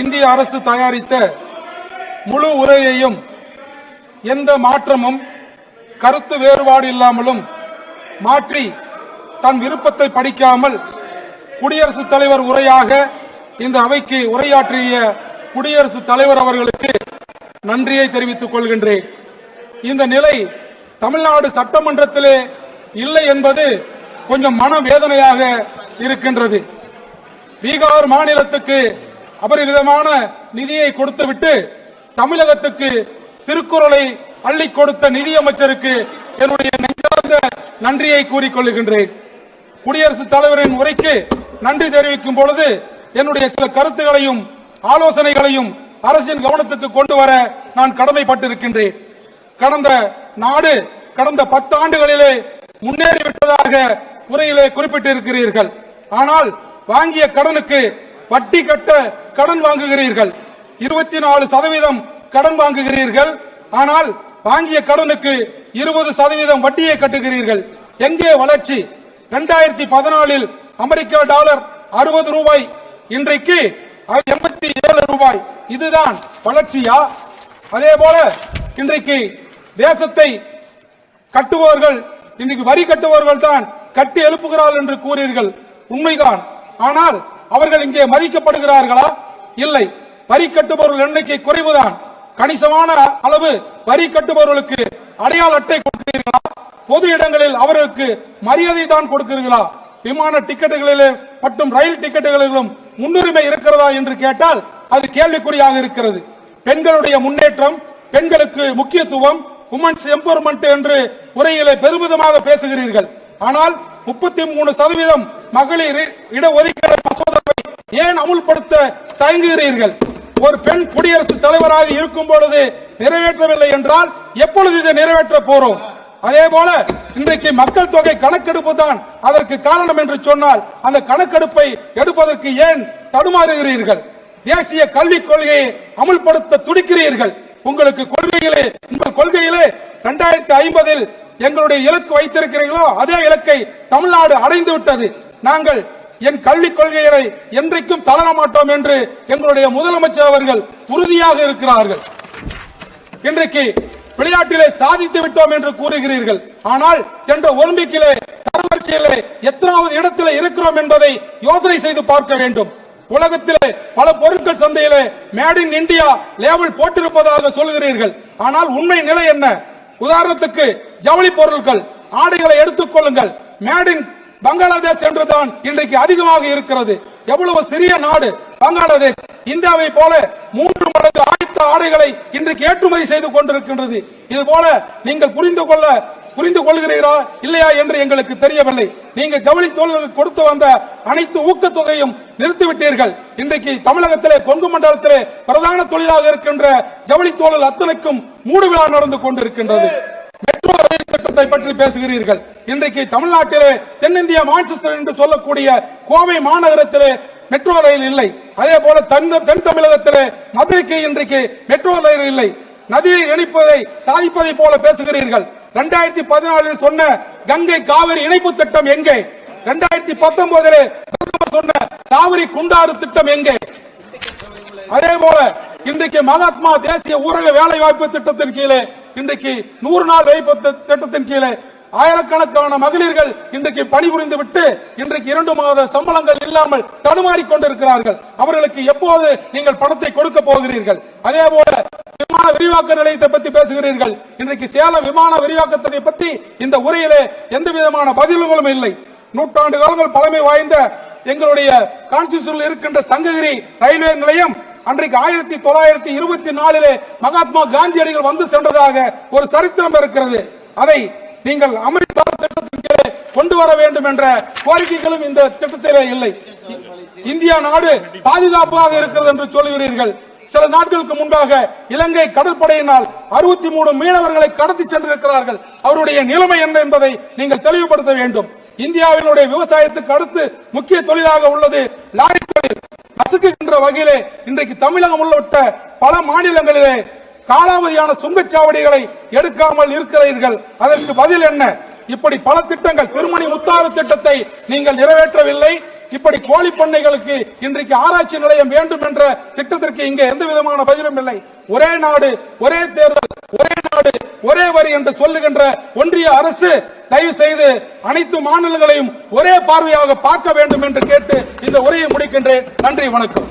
இந்திய அரசு தயாரித்த முழு உரையையும் எந்த மாற்றமும் கருத்து வேறுபாடு இல்லாமலும் மாற்றி தன் விருப்பத்தை படிக்காமல் குடியரசுத் தலைவர் உரையாக இந்த அவைக்கு உரையாற்றிய குடியரசுத் தலைவர் அவர்களுக்கு நன்றியை தெரிவித்துக் கொள்கின்றேன். இந்த நிலை தமிழ்நாடு சட்டமன்றத்திலே இல்லை என்பது கொஞ்சம் மனவேதனையாக இருக்கின்றது. பீகார் மாநிலத்துக்கு அபரிவிதமான நிதியை கொடுத்துவிட்டு தமிழகத்துக்கு திருக்குறளை அள்ளி கொடுத்த நிதியமைச்சருக்கு என்னுடைய நெஞ்சார்ந்த நன்றியை கூறிக்கொள்கின்றேன் குடியரசுத் தலைவரின் உரைக்கு நன்றி தெரிவிக்கும் பொழுது என்னுடைய சில கருத்துகளையும் ஆலோசனைகளையும் அரசின் கவனத்துக்கு கொண்டு வர நான் கடமைப்பட்டிருக்கின்றேன். கடந்த நாடு கடந்த பத்து ஆண்டுகளிலே முன்னேறிவிட்டதாக உரையிலே குறிப்பிட்டிருக்கிறீர்கள். ஆனால் வாங்கிய கடனுக்கு வட்டி கட்ட கடன் வாங்குகிறீர்கள். இருபத்தி நாலு சதவீதம் கடன் வாங்குகிறீர்கள். ஆனால் வாங்கிய கடனுக்கு இருபது சதவீதம் வட்டியை கட்டுகிறீர்கள். எங்கே வளர்ச்சி? இரண்டாயிரத்தி பதினாலில் அமெரிக்க டாலர் அறுபது ரூபாய். இன்றைக்கு எண்பத்தி ஏழு ரூபாய். இதுதான் வளர்ச்சியா? அதே போல இன்றைக்கு தேசத்தை கட்டுபவர்கள் இன்னைக்கு வரி கட்டுபவர்கள் தான் கட்டி எழுப்புகிறார்கள் என்று கூறீர்கள் உண்மைதான். ஆனால் அவர்கள் இங்கே மதிக்கப்படுகிறார்களா? இல்லை. வரி கட்டுபவர்கள் எண்ணிக்கை குறைவுதான். கணிசமான அளவு வரி கட்டுபவர்களுக்கு அடையாள அட்டை கொடுக்கிறீர்களா? பொது இடங்களில் அவர்களுக்கு மரியாதை தான் கொடுக்கிறீர்களா? விமான டிக்கெட்டுகளிலே மற்றும் ரயில் டிக்கெட்டுகளிலும் முன்னுரிமை இருக்கிறதா என்று கேட்டால் அது கேள்விக்குறியாக இருக்கிறது. பெண்களுடைய முன்னேற்றம் பெண்களுக்கு முக்கியத்துவம் உமன்ஸ் எம்பவர்மெண்ட் என்று உரையிலே பெருமிதமாக பேசுகிறீர்கள். ஆனால் முப்பத்தி மூணு சதவீதம் மகளிர் இடஒதுக்கீடு மசோதா ஏன் அமுல்படுத்த தயங்குகிறீர்கள்? ஒரு பெண் குடியரசுத் தலைவராக இருக்கும் பொழுது நிறைவேற்றவில்லை என்றால் எப்பொழுது இதை நிறைவேற்ற போறோம்? அதே போல இன்றைக்கு மக்கள் தொகை கணக்கெடுப்பு தான் அதற்கு காரணம் என்று சொன்னால் அந்த கணக்கெடுப்பை எடுப்பதற்கு ஏன் தடுமாறுகிறீர்கள்? தேசிய கல்விக் கொள்கையை அமுல்படுத்த துடிக்கிறீர்கள். உங்களுக்கு கொள்கையிலே உங்கள் கொள்கையிலே இரண்டாயிரத்தி ஐம்பதில் எங்களுடைய இலக்கு வைத்திருக்கிறீர்களோ அதே இலக்கை தமிழ்நாடு அடைந்து விட்டது நாங்கள் என் கல்விக் கொள்கைகளை என்றைக்கும் தளர மாட்டோம் என்று எங்களுடைய முதலமைச்சர் அவர்கள் உறுதியாக இருக்கிறார்கள். இன்றைக்கு விளையாட்டிலே சாதித்து விட்டோம் என்று கூறுகிறீர்கள். ஆனால் சென்ற ஒலிம்பிக்கிலே தரவரிசையிலே எத்தனாவது இடத்திலே இருக்கிறோம் என்பதை யோசனை செய்து பார்க்க வேண்டும். உலகத்திலே பல பொருட்கள் சந்தையிலே மேட் இன் இந்தியா லேபிள் போட்டிருப்பதாக சொல்கிறீர்கள் ஆனால் உண்மை நிலை என்ன? உதாரணத்துக்கு ஜவுளி பொருட்கள் ஆடைகளை எடுத்துக் கொள்ளுங்கள். மேட் இன் பங்களாதேஷ் என்றுதான் இன்றைக்கு அதிகமாக இருக்கிறது. எவ்வளவு சிறிய நாடு பங்களாதேஷ். இந்தியாவை போல மூன்று மடங்கு ஆயத்த ஆடைகளை இன்றைக்கு ஏற்றுமதி செய்து கொண்டிருக்கின்றது. இது போல நீங்கள் புரிந்து கொள்ள புரிந்து கொள்கிறீரா இல்லையா என்று எங்களுக்கு தெரியவில்லை. நீங்க ஜவுளி தொழிலுக்கு கொடுத்து வந்த அனைத்து ஊக்கத்தொகையும் நிறுத்திவிட்டீர்கள். இன்றைக்கு தமிழகத்திலே கொங்கு மண்டலத்திலே பிரதான தொழிலாக இருக்கின்ற ஜவுளி தொழில் அத்தனைக்கும் மூடு விழா நடந்து கொண்டிருக்கின்றது. திட்டத்தை பற்றி பேசுகிறீர்கள். இன்றைக்கு தமிழ்நாட்டிலே தென்னிந்திய மான்செஸ்டர் என்று சொல்லக்கூடிய கோவை மாநகரத்திலே மெட்ரோ ரயில் இல்லை. அதே போல தென் தமிழகத்திலே மதுரைக்கு இன்றைக்கு மெட்ரோ ரயில் இல்லை. நதியை இணைப்பதை சாதிப்பதை போல பேசுகிறீர்கள். இரண்டாயிரத்தி பதினாலில் சொன்ன கங்கை காவிரி இணைப்பு திட்டம் எங்கே? இரண்டாயிரத்தி பத்தொன்பதில் பிரதமர் சொன்ன காவிரி குண்டாறு திட்டம் எங்கே? அதே போல இன்றைக்கு மகாத்மா தேசிய ஊரக வேலை வாய்ப்பு திட்டத்தின் கீழே இன்றைக்கு நூறு நாள் வேலைப்பு திட்டத்தின் கீழே ஆயிரக்கணக்கான மகளிர்கள் இன்றைக்கு பணிபுரிந்து விட்டு இன்றைக்கு இரண்டு மாத சம்பளங்கள் இல்லாமல் தடுமாறிக் கொண்டிருக்கிறார்கள். அவர்களுக்கு எப்போது நீங்கள் பணத்தை கொடுக்க போகிறீர்கள்? அதே போல விமான விரிவாக்க நிலையத்தை பற்றி பேசுகிறீர்கள். இன்றைக்கு சேலம் விமான விரிவாக்கத்தை பற்றி இந்த உரையிலே எந்த விதமான பதில்களும் இல்லை. நூற்றாண்டு காலங்கள் பழமை வாய்ந்த எங்களுடைய கான்ஸ்டியூஷனில் இருக்கின்ற சங்ககிரி ரயில்வே நிலையம் அன்றைக்கு ஆயிரத்தி தொள்ளாயிரத்தி இருபத்தி நாலிலே மகாத்மா காந்தியடிகள் வந்து சென்றதாக ஒரு சரித்திரம் இருக்கிறது. அதை நீங்கள் அமெரிக்கா திட்டத்தின் கொண்டு வர வேண்டும் என்ற கோரிக்கைகளும் இந்த திட்டத்திலே இல்லை. இந்தியா நாடு பாதுகாப்பாக இருக்கிறது என்று சொல்கிறீர்கள் சில நாட்களுக்கு முன்பாக இலங்கை கடற்படையினால் அறுபத்தி மூணு மீனவர்களை கடத்தி சென்றிருக்கிறார்கள். அவருடைய நிலைமை என்ன என்பதை நீங்கள் தெளிவுபடுத்த வேண்டும். இந்தியாவினுடைய விவசாயத்துக்கு அடுத்து முக்கிய தொழிலாக உள்ளது லாரி நசுக்குகின்ற வகையிலே இன்றைக்கு தமிழகம் உள்ளிட்ட பல மாநிலங்களிலே காலாவதியான சுங்கச்சாவடிகளை எடுக்காமல் இருக்கிறீர்கள். அதற்கு பதில் என்ன? இப்படி பல திட்டங்கள் திருமணி முத்தாறு திட்டத்தை நீங்கள் நிறைவேற்றவில்லை. இப்படி கோழி பண்ணைகளுக்கு இன்றைக்கு ஆராய்ச்சி நிலையம் வேண்டும் என்ற திட்டத்திற்கு இங்கே எந்த விதமான பதிலும் இல்லை. ஒரே நாடு ஒரே தேர்தல். ஒரே நாடு ஒரே வரி என்று சொல்லுகின்ற ஒன்றிய அரசு தயவு செய்து அனைத்து மாநிலங்களையும் ஒரே பார்வையாக பார்க்க வேண்டும் என்று கேட்டு இந்த உரையை முடிக்கின்றேன். நன்றி வணக்கம்.